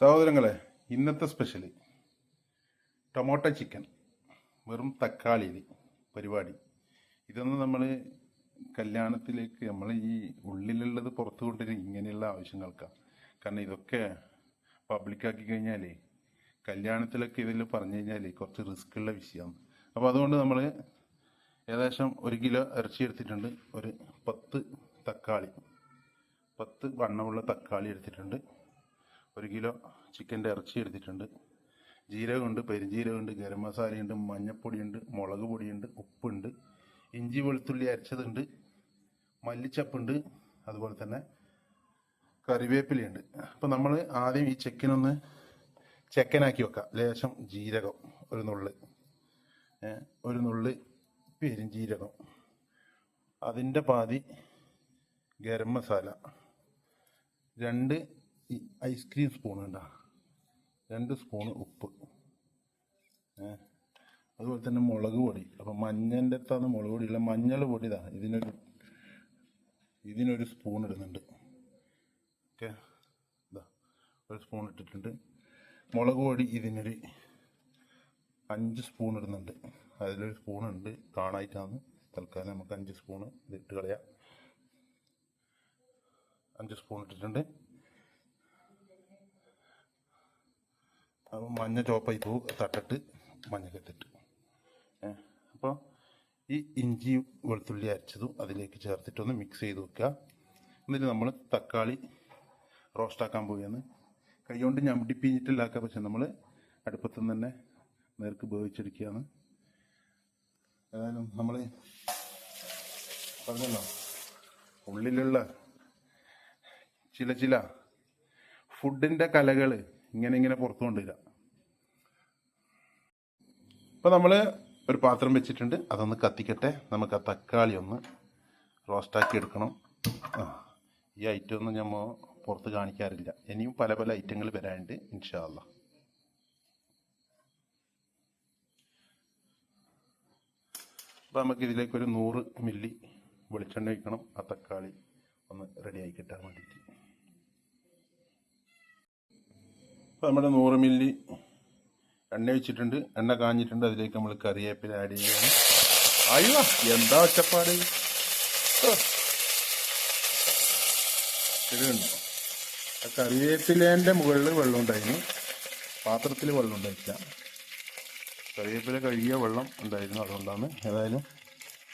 സഹോദരങ്ങളെ ഇന്നത്തെ special tomato chicken വെറും തക്കാളിയിൽ പരിപാടി. ഇതൊന്നും നമ്മൾ കല്യാണത്തിലേക്ക് നമ്മൾ ഈ ഉള്ളിലുള്ളത് പുറത്തു കൊണ്ടുവരും ഇങ്ങനെയുള്ള ആവശ്യങ്ങൾക്കാണ് കാരണം ഇതൊക്കെ പബ്ലിക്കാക്കി കഴിഞ്ഞാലേ കല്യാണത്തിലൊക്കെ ഇതിൽ പറഞ്ഞു കഴിഞ്ഞാൽ കുറച്ച് റിസ്ക് ഉള്ള വിഷയമാണ്. അപ്പോൾ അതുകൊണ്ട് നമ്മൾ ഏകദേശം ഒരു കിലോ ഇറച്ചി എടുത്തിട്ടുണ്ട്. ഒരു പത്ത് തക്കാളി പത്ത് വണ്ണമുള്ള തക്കാളി എടുത്തിട്ടുണ്ട്. ഒരു കിലോ ചിക്കന്റെ ഇറച്ചി എടുത്തിട്ടുണ്ട്. ജീരകമുണ്ട് പെരുംജീരകമുണ്ട് ഗരം മസാലയുണ്ട് മഞ്ഞപ്പൊടിയുണ്ട് മുളക് പൊടിയുണ്ട് ഉപ്പുണ്ട് ഇഞ്ചി വെളുത്തുള്ളി അരച്ചതുണ്ട് മല്ലിച്ചപ്പുണ്ട് അതുപോലെ തന്നെ കറിവേപ്പിലയുണ്ട്. അപ്പോൾ നമ്മൾ ആദ്യം ഈ ചിക്കനൊന്ന് ചെക്കനാക്കി വെക്കാം. ലേശം ജീരകം ഒരു നുള്ള്. ഒരു നുള്ള് പെരുംജീരകം അതിന്റെ പാതി ഗരം മസാല. രണ്ട് ഈ ഐസ്ക്രീം സ്പൂൺ ഉണ്ടോ രണ്ട് സ്പൂണ് ഉപ്പ്. അതുപോലെ തന്നെ മുളക് പൊടി. അപ്പം മഞ്ഞന്റെ അടുത്താണ് മുളക് പൊടി ഇല്ല മഞ്ഞൾ പൊടി ഇതാ ഇതിനൊരു ഇതിനൊരു സ്പൂൺ ഇടുന്നുണ്ട്. ഓക്കെ? ഇതാ ഒരു സ്പൂൺ ഇട്ടിട്ടുണ്ട്. മുളക് പൊടി ഇതിനൊരു അഞ്ച് സ്പൂൺ ഇടുന്നുണ്ട്. അതിലൊരു സ്പൂൺ ഉണ്ട്. കാണായിട്ടാണ്. തൽക്കാലം നമുക്ക് അഞ്ച് സ്പൂണ് ഇത് ഇട്ട് കളയാം. അഞ്ച് സ്പൂൺ ഇട്ടിട്ടുണ്ട്. മഞ്ഞ ചോപ്പായി പൂ തട്ടിട്ട് മഞ്ഞക്കെത്തിട്ട് അപ്പോൾ ഈ ഇഞ്ചി വെളുത്തുള്ളി അരച്ചതും അതിലേക്ക് ചേർത്തിട്ടൊന്ന് മിക്സ് ചെയ്ത് വെക്കുക. എന്നിട്ട് നമ്മൾ തക്കാളി റോസ്റ്റാക്കാൻ പോവുകയാണ്. കൈകൊണ്ട് ഞമ്പിടി പിഞ്ഞിട്ടില്ലാക്കുക പക്ഷെ നമ്മൾ അടുപ്പത്തു നിന്ന് തന്നെ നേർക്ക് ഉപയോഗിച്ചെടുക്കുകയാണ് ഏതായാലും നമ്മൾ പറഞ്ഞല്ലോ ഉള്ളിലുള്ള ചില ചില ഫുഡിന്റെ കലകൾ ഇങ്ങനെ ഇങ്ങനെ പുറത്തു കൊണ്ടുവരിക ഇപ്പോൾ നമ്മൾ ഒരു പാത്രം വെച്ചിട്ടുണ്ട്. അതൊന്ന് കത്തിക്കട്ടെ. നമുക്ക് ആ തക്കാളി ഒന്ന് റോസ്റ്റാക്കി എടുക്കണം. ഈ ഐറ്റം ഒന്നും നമ്മൾ പുറത്ത് കാണിക്കാറില്ല. ഇനിയും പല പല ഐറ്റങ്ങൾ വരാനുണ്ട് ഇൻഷാല്ല അപ്പോൾ നമുക്ക് ഇതിലേക്ക് ഒരു നൂറ് മില്ലി വെളിച്ചെണ്ണ ഒഴിക്കണം. ആ തക്കാളി ഒന്ന് റെഡി ആയി കിട്ടാൻ വേണ്ടിയിട്ട്. അപ്പോൾ നമ്മുടെ നൂറ് മില്ലി എണ്ണ വെച്ചിട്ടുണ്ട്. എണ്ണ കാഞ്ഞിട്ടുണ്ട്. അതിലേക്ക് നമ്മൾ കറിവേപ്പില ആഡ് ചെയ്യണം അയ്യോ എന്താ ഒച്ചപ്പാട്? ആ കറിവേപ്പിലേന്റെ മുകളിൽ വെള്ളം ഉണ്ടായിരുന്നു. പാത്രത്തിൽ വെള്ളം ഉണ്ടായിട്ടില്ല. കറിവേപ്പില കഴുകിയ വെള്ളം ഉണ്ടായിരുന്നു. അതുകൊണ്ടാണ് ഏതായാലും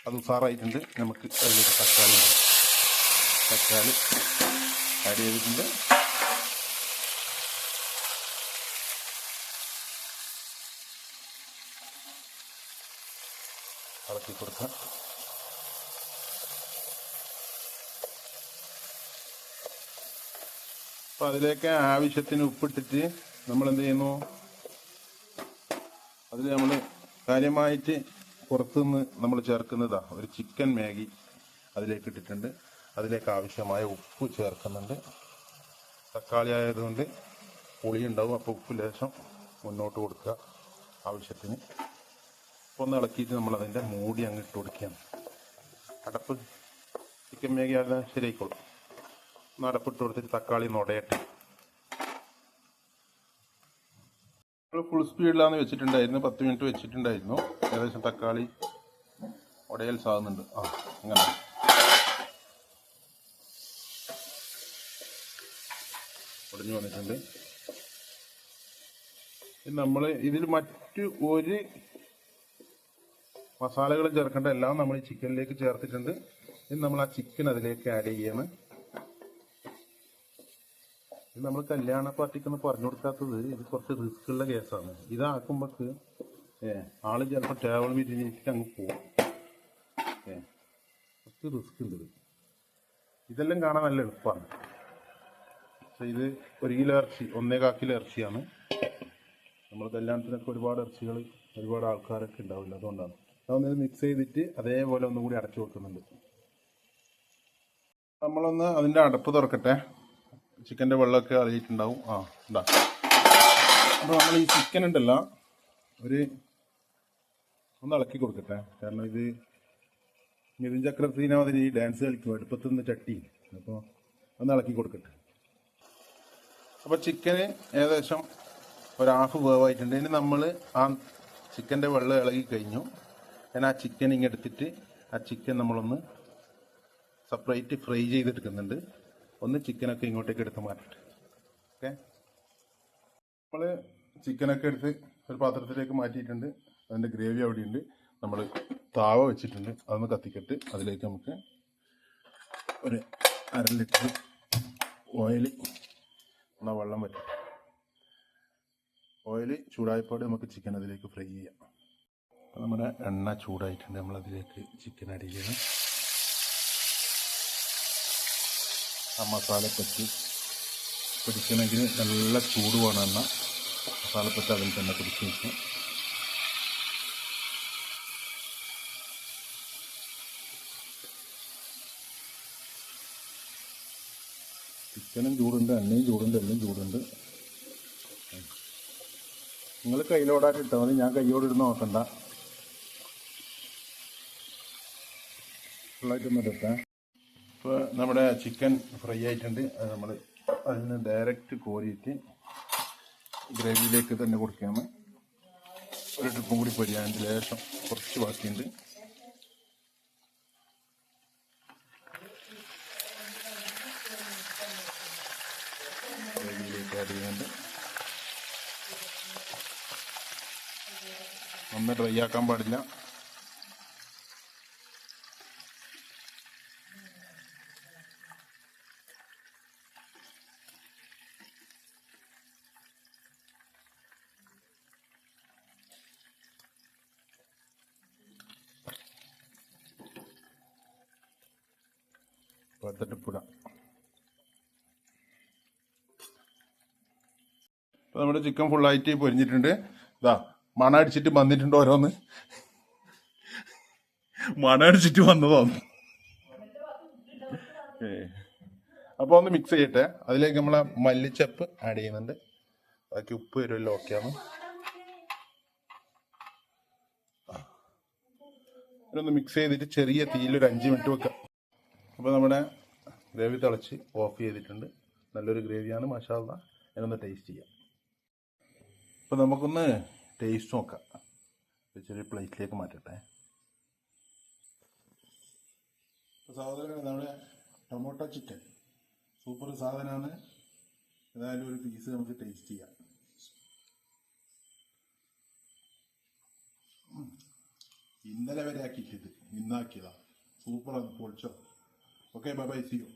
അത് ഉസാറായിട്ടുണ്ട്. നമുക്ക് അതിലേക്ക് തക്കാളി. തക്കാളി ആഡ് ചെയ്തിട്ടുണ്ട്. ഇളക്കി കൊടുത്ത് അപ്പം അതിലേക്ക് ആവശ്യത്തിന് ഉപ്പിട്ടിട്ട് നമ്മൾ എന്ത് ചെയ്യുന്നു? അതിൽ നമ്മൾ കാര്യമായിട്ട് പുറത്തുനിന്ന് നമ്മൾ ചേർക്കുന്നതാ ഒരു ചിക്കൻ മാഗി അതിലേക്ക് ഇട്ടിട്ടുണ്ട്. അതിലേക്ക് ആവശ്യമായ ഉപ്പ് ചേർക്കുന്നുണ്ട്. തക്കാളി ആയതുകൊണ്ട് പുളി ഉണ്ടാവും അപ്പോൾ ഉപ്പ് ലേശം മുന്നോട്ട് കൊടുക്കുക ആവശ്യത്തിന്. ഒന്ന് ഇളക്കിയിട്ട് നമ്മൾ അതിന്റെ മൂടി അങ്ങ് ഇട്ട് കൊടുക്കുകയാണ്. അടപ്പ് ചിക്കൻ അത് ശരിയായിക്കോളും. ഒന്ന് അടപ്പിട്ട് കൊടുത്തിട്ട് തക്കാളി ഉടയട്ടെ. നമ്മൾ ഫുൾ സ്പീഡിലാണ് വെച്ചിട്ടുണ്ടായിരുന്നു. പത്ത് മിനിറ്റ് വെച്ചിട്ടുണ്ടായിരുന്നു. ഏകദേശം തക്കാളി ഉടയൽ സാകുന്നുണ്ട് ആ അങ്ങനെ ഉടഞ്ഞു വന്നിട്ടുണ്ട്. നമ്മൾ ഇതിൽ മറ്റു ഒരു മസാലകളും ചേർക്കേണ്ട എല്ലാം നമ്മൾ ഈ ചിക്കനിലേക്ക് ചേർത്തിട്ടുണ്ട്. ഇനി നമ്മൾ ആ ചിക്കൻ അതിലേക്ക് ആഡ് ചെയ്യണം. ഇത് നമ്മൾ കല്യാണ പാർട്ടിക്കൊന്നും പറഞ്ഞു കൊടുക്കാത്തത് ഇത് കുറച്ച് റിസ്ക് ഉള്ള കേസാണ് ഇതാക്കുമ്പോക്ക് ഏ ആൾ ചിലപ്പോൾ ടേബിൾ മീറ്റിങ്ങിലേക്ക് അങ്ങ് പോകും ഏ കുറച്ച് റിസ്ക് ഉണ്ട് ഇത്. ഇതെല്ലാം കാണാൻ നല്ല എളുപ്പമാണ് ഇത് ഒരു കിലോ ഇറച്ചി ഒന്നേകാൽ കിലോ ഇറച്ചിയാണ്. നമ്മൾ കല്യാണത്തിനൊക്കെ ഒരുപാട് ഇറച്ചികൾ ഒരുപാട് ആൾക്കാരൊക്കെ ഉണ്ടാവില്ല അതുകൊണ്ടാണ്. അതൊന്ന് മിക്സ് ചെയ്തിട്ട് അതേപോലെ ഒന്നുകൂടി അടച്ചു വെക്കുന്നുണ്ട്. നമ്മളൊന്ന് അതിന്റെ അടപ്പ് തുറക്കട്ടെ. ചിക്കന്റെ വെള്ളമൊക്കെ അറിയിട്ടുണ്ടാവും ആ ഉണ്ടാ അപ്പോൾ നമ്മൾ ഈ ചിക്കൻ ഉണ്ടല്ലോ ഒരു ഒന്ന് ഇളക്കി കൊടുക്കട്ടെ. കാരണം ഇത് നിതിൻ ചക്രവർത്തിനെ ഈ ഡാൻസ് കളിക്കും അടുപ്പത്തുനിന്ന് ചട്ടി. അപ്പോൾ ഒന്ന് ഇളക്കി കൊടുക്കട്ടെ. അപ്പോൾ ചിക്കന് ഏകദേശം ഒരു ഹാഫ് വേവായിട്ടുണ്ട്. ഇനി നമ്മൾ ആ ചിക്കന്റെ വെള്ളം ഇളകി കഴിഞ്ഞു. ഞാൻ ആ ചിക്കൻ ഇങ്ങനെ എടുത്തിട്ട് ആ ചിക്കൻ നമ്മളൊന്ന് സെപ്പറേറ്റ് ഫ്രൈ ചെയ്തെടുക്കുന്നുണ്ട്. ഒന്ന് ചിക്കനൊക്കെ ഇങ്ങോട്ടേക്ക് എടുത്ത് മാറ്റിട്ട്. ഓക്കെ നമ്മൾ ചിക്കനൊക്കെ എടുത്ത് ഒരു പാത്രത്തിലേക്ക് മാറ്റിയിട്ടുണ്ട്. അതിന്റെ ഗ്രേവി അവിടെയുണ്ട്. നമ്മൾ താവ വെച്ചിട്ടുണ്ട്. അതൊന്ന് കത്തിക്കിട്ട് അതിലേക്ക് നമുക്ക് ഒരു അര ലിറ്റർ ഓയിൽ എന്നാൽ വെള്ളം വറ്റും. ഓയിൽ ചൂടായപ്പോടെ നമുക്ക് ചിക്കൻ അതിലേക്ക് ഫ്രൈ ചെയ്യാം. നമ്മുടെ എണ്ണ ചൂടായിട്ടുണ്ട്. നമ്മളതിലേക്ക് ചിക്കൻ ആഡ് ചെയ്യണം ആ മസാലപ്പറ്റി പിടിക്കണമെങ്കിൽ നല്ല ചൂട് വേണം എണ്ണ. മസാലപ്പറ്റി അതിൽ തന്നെ പിടിച്ച് വെക്കും. ചിക്കനും ചൂടുണ്ട് എണ്ണയും ചൂടുണ്ട് എല്ലാം ചൂടുണ്ട്. നിങ്ങൾ കയ്യിലോടാൻ ഇട്ടാൽ മതി. ഞാൻ കയ്യോടെ ഇരുന്ന് നോക്കണ്ട. ഫുള്ളായിട്ടൊന്നും ഇടട്ടെ ഇപ്പോൾ നമ്മുടെ ചിക്കൻ ഫ്രൈ ആയിട്ടുണ്ട്. അത് നമ്മൾ അതിൽ നിന്ന് ഡയറക്റ്റ് കോരിയിട്ട് ഗ്രേവിയിലേക്ക് തന്നെ കൊടുക്കുകയാണ് ഒരു ട്രിപ്പും കൂടി പൊരിയാൻ ലേശം കുറച്ച് ബാക്കിയുണ്ട്. ഗ്രേവിയിലേക്ക് ആഡ് ചെയ്യുന്നുണ്ട്. ഒന്ന് ഡ്രൈ ആക്കാൻ പാടില്ല. പത്തട്ടിപ്പുട ഇപ്പൊ നമ്മുടെ ചിക്കൻ ഫുള്ളായിട്ട് പൊരിഞ്ഞിട്ടുണ്ട്. ഇതാ മണ അടിച്ചിട്ട് വന്നിട്ടുണ്ട് ഓരോന്ന്. മണ അടിച്ചിട്ട് വന്നതാണ് അപ്പൊ അപ്പോൾ ഒന്ന് മിക്സ് ചെയ്യട്ടെ. അതിലേക്ക് നമ്മളെ മല്ലിച്ചപ്പ് ആഡ് ചെയ്യുന്നുണ്ട്. ബാക്കി ഉപ്പ് വരുമല്ലോ ഓക്കെയാണ് ഒന്ന് മിക്സ് ചെയ്തിട്ട് ചെറിയ തീയിൽ ഒരു അഞ്ച് മിനിറ്റ് വെക്കാം. അപ്പോൾ നമ്മുടെ ഗ്രേവി തിളച്ച് ഓഫ് ചെയ്തിട്ടുണ്ട്. നല്ലൊരു ഗ്രേവിയാണ് മഷാല ഞാനൊന്ന് ടേസ്റ്റ് ചെയ്യാം. അപ്പോൾ നമുക്കൊന്ന് ടേസ്റ്റ് നോക്കാം. ചെറിയ പ്ലേറ്റിലേക്ക് മാറ്റട്ടെ. സഹോദരൻ നമ്മുടെ ടൊമാറ്റോ ചിക്കൻ. സൂപ്പർ സാധനമാണ് ഏതായാലും ഒരു പീസ് നമുക്ക് ടേസ്റ്റ് ചെയ്യാം. ഇന്നലെ വരെ ആക്കിയിട്ടിത്. ഇന്നാക്കിയതാ. സൂപ്പറാണ് പൊളിച്ചോ okay bye bye see you